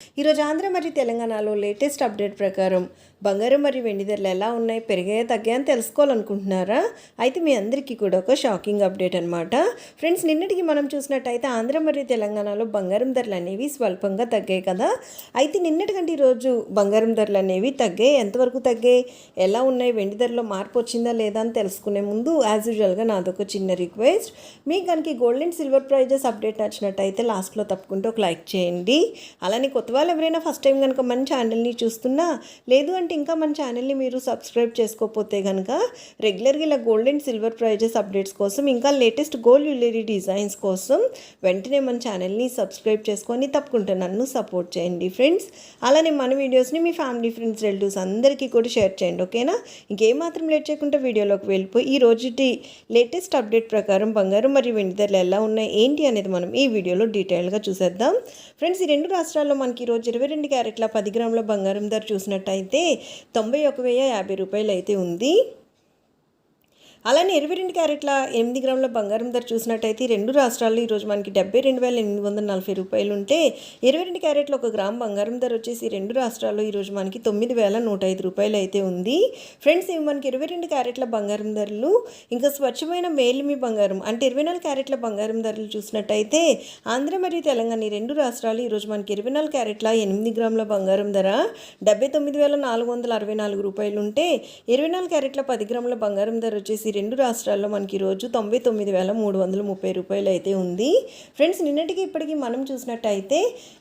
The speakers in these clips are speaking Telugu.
ఈరోజు ఆంధ్ర మరియు తెలంగాణలో లేటెస్ట్ అప్డేట్ ప్రకారం బంగారం మరియు వెండి ధరలు ఎలా ఉన్నాయి పెరిగాయా తగ్గాయని తెలుసుకోవాలనుకుంటున్నారా? అయితే మీ అందరికీ కూడా ఒక షాకింగ్ అప్డేట్ అనమాట ఫ్రెండ్స్ నిన్నటికి మనం చూసినట్టయితే ఆంధ్ర మరియు తెలంగాణలో బంగారం ధరలు అనేవి స్వల్పంగా తగ్గాయి కదా? అయితే నిన్నటికంటే ఈరోజు బంగారం ధరలు అనేవి తగ్గాయి. ఎంతవరకు తగ్గాయి? ఎలా ఉన్నాయి? వెండి ధరలో మార్పు వచ్చిందా లేదా అని తెలుసుకునే ముందు యాజ్ యూజువల్గా నాదొక చిన్న రిక్వెస్ట్ మీకు కనుక gold and silver prices update నచ్చినట్టయితే లాస్ట్లో తప్పకుండా ఒక లైక్ చేయండి. అలానే కొత్త వాళ్ళు ఎవరైనా ఫస్ట్ టైం కనుక మన ఛానల్ని చూస్తున్నా లేదు అంటే ఇంకా మన ఛానల్ని మీరు సబ్స్క్రైబ్ చేసుకోకపోతే కనుక రెగ్యులర్గా ఇలా gold and silver prices updates కోసం ఇంకా లేటెస్ట్ గోల్డ్ జ్యువెలరీ డిజైన్స్ కోసం వెంటనే మన ఛానల్ని సబ్స్క్రైబ్ చేసుకొని తప్పకుండా నన్ను సపోర్ట్ చేయండి ఫ్రెండ్స్ అలానే మన వీడియోస్ని మీ ఫ్యామిలీ ఫ్రెండ్స్ రిలేటివ్స్ అందరికీ కూడా షేర్ చేయండి ఓకేనా ఇంకేమాత్రం లేట్ చేయకుండా వీడియోలోకి వెళ్ళిపోయి ఈ రోజుటి లేటెస్ట్ అప్డేట్ ప్రకారం బంగారం మరియు వెండి ధరలు ఎలా ఉన్నాయి ఏంటి అనేది మనం ఈ వీడియోలో డీటెయిల్గా చూసేద్దాం. ఫ్రెండ్స్ ఈ రెండు రాష్ట్రాల్లో మనకి ఈరోజు ఇరవై రెండు క్యారెట్ల పది గ్రాముల బంగారం ధర చూసినట్టయితే తొంభై ఒక వెయ్యి యాభై రూపాయలు అయితే ఉంది. అలానే ఇరవై రెండు క్యారెట్ల ఎనిమిది గ్రాముల బంగారం ధర చూసినట్టయితే రెండు రాష్ట్రాల్లో ఈరోజు మనకి డెబ్బై రెండు వేల ఎనిమిది వందల నలభై రూపాయలు ఉంటే ఇరవై రెండు క్యారెట్ల ఒక గ్రామ్ బంగారం ధర వచ్చేసి రెండు రాష్ట్రాల్లో ఈరోజు మనకి తొమ్మిది వేల నూట ఐదు రూపాయలు అయితే ఉంది. ఫ్రెండ్స్ ఇవి మనకి ఇరవై రెండు క్యారెట్ల బంగారం ధరలు. ఇంకా స్వచ్ఛమైన మేలిమి బంగారం అంటే ఇరవై నాలుగు క్యారెట్ల బంగారం ధరలు చూసినట్టయితే ఆంధ్ర మరియు తెలంగాణ ఈ రెండు రాష్ట్రాలు ఈరోజు మనకి ఇరవై నాలుగు క్యారెట్ల ఎనిమిది గ్రాముల బంగారం ధర డెబ్బై తొమ్మిది వేల నాలుగు వందల అరవై నాలుగు రూపాయలు ఉంటే ఇరవై నాలుగు క్యారెట్ల పది గ్రాముల బంగారం ధర వచ్చేసి రెండు రాష్ట్రాల్లో మనకి ఈరోజు తొంభై తొమ్మిది వేల మూడు వందల ముప్పై రూపాయలు అయితే ఉంది. ఫ్రెండ్స్ నిన్నటికి ఇప్పటికీ మనం చూసినట్టయితే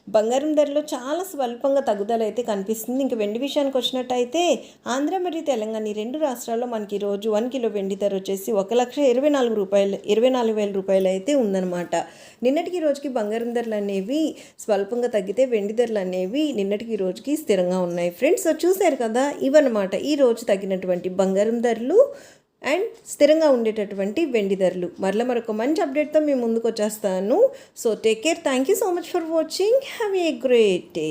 బంగారం ధరలో చాలా స్వల్పంగా తగ్గుదల అయితే కనిపిస్తుంది. ఇంకా వెండి విషయానికి వచ్చినట్టయితే ఆంధ్ర మరియు తెలంగాణ ఈ రెండు రాష్ట్రాల్లో మనకి ఈరోజు వన్ కిలో వెండి ధర వచ్చేసి ఒక లక్ష ఇరవై నాలుగు రూపాయలు ఇరవై నాలుగు వేల రూపాయలు అయితే ఉందన్నమాట. నిన్నటికి రోజుకి బంగారం ధరలు అనేవి స్వల్పంగా తగ్గితే వెండి ధరలు అనేవి నిన్నటికి రోజుకి స్థిరంగా ఉన్నాయి. ఫ్రెండ్స్ చూశారు కదా? ఇవన్నమాట. ఈ రోజు తగ్గినటువంటి బంగారం ధరలు అండ్ స్థిరంగా ఉండేటటువంటి వెండి ధరలు. మరలా మరొక మంచి అప్డేట్తో మేము ముందుకు వచ్చేస్తాను. So take care thank you so much for watching have a great day